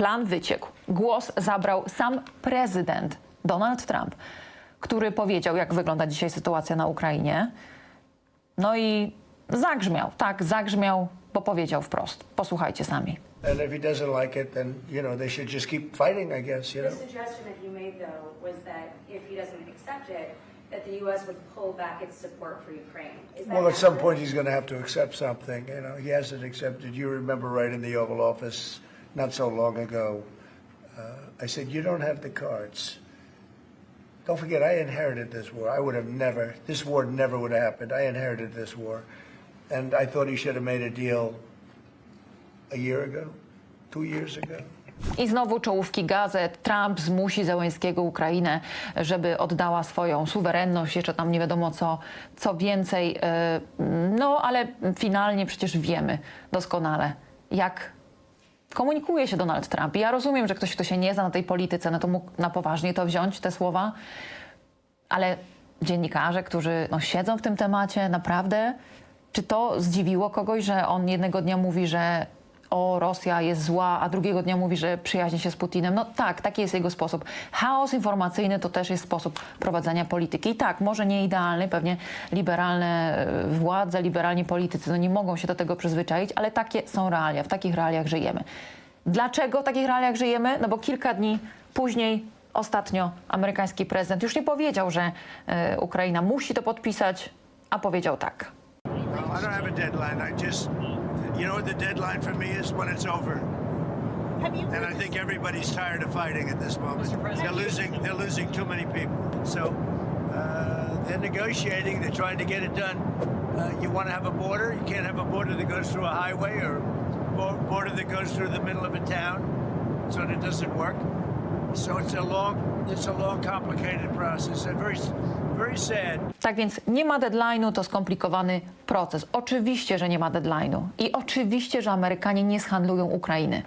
Plan wyciekł. Głos zabrał sam prezydent Donald Trump, który powiedział, jak wygląda dzisiaj sytuacja na Ukrainie. No i zagrzmiał, tak, zagrzmiał, bo powiedział wprost. Posłuchajcie sami. And if he doesn't like it, then, you know, they should just keep fighting, I guess, you The know? suggestion that you made, though, was that if he doesn't accept it, that the U.S. would pull back its support for Ukraine. Is that Well, at some point, he's going to have to accept something, you know? He hasn't accepted. You remember right in the Oval Office not so long ago, uh, I said, you don't have the cards. Don't forget, I inherited this war. I would have never, this war never would have happened. I inherited this war. And I thought he should have made a deal a year ago, two years ago. I znowu czołówki gazet. Trump zmusi Zełenskiego Ukrainę, żeby oddała swoją suwerenność, jeszcze tam nie wiadomo co, co więcej. e, No ale finalnie przecież wiemy doskonale, jak komunikuje się Donald Trump. I ja rozumiem, że ktoś, kto się nie zna na tej polityce, no to mógł na poważnie to wziąć, te słowa. Ale dziennikarze, którzy no, siedzą w tym temacie, naprawdę, czy to zdziwiło kogoś, że on jednego dnia mówi, że o, Rosja jest zła, a drugiego dnia mówi, że przyjaźni się z Putinem. No tak, taki jest jego sposób. Chaos informacyjny to też jest sposób prowadzenia polityki. I tak, może nie idealny, pewnie liberalne e, władze, liberalni politycy no nie mogą się do tego przyzwyczaić, ale takie są realia, w takich realiach żyjemy. Dlaczego w takich realiach żyjemy? No bo kilka dni później ostatnio amerykański prezydent już nie powiedział, że e, Ukraina musi to podpisać, a powiedział tak. I don't have a deadline. I just, you know what the deadline for me is? When it's over. Have you And I think everybody's tired of fighting at this moment. They're losing. They're losing too many people. So uh, they're negotiating. They're trying to get it done. Uh, you want to have a border? You can't have a border that goes through a highway or border that goes through the middle of a town. So that doesn't work. Tak więc nie ma deadline'u, to skomplikowany proces. Oczywiście, że nie ma deadline'u i oczywiście, że Amerykanie nie zhandlują Ukrainy.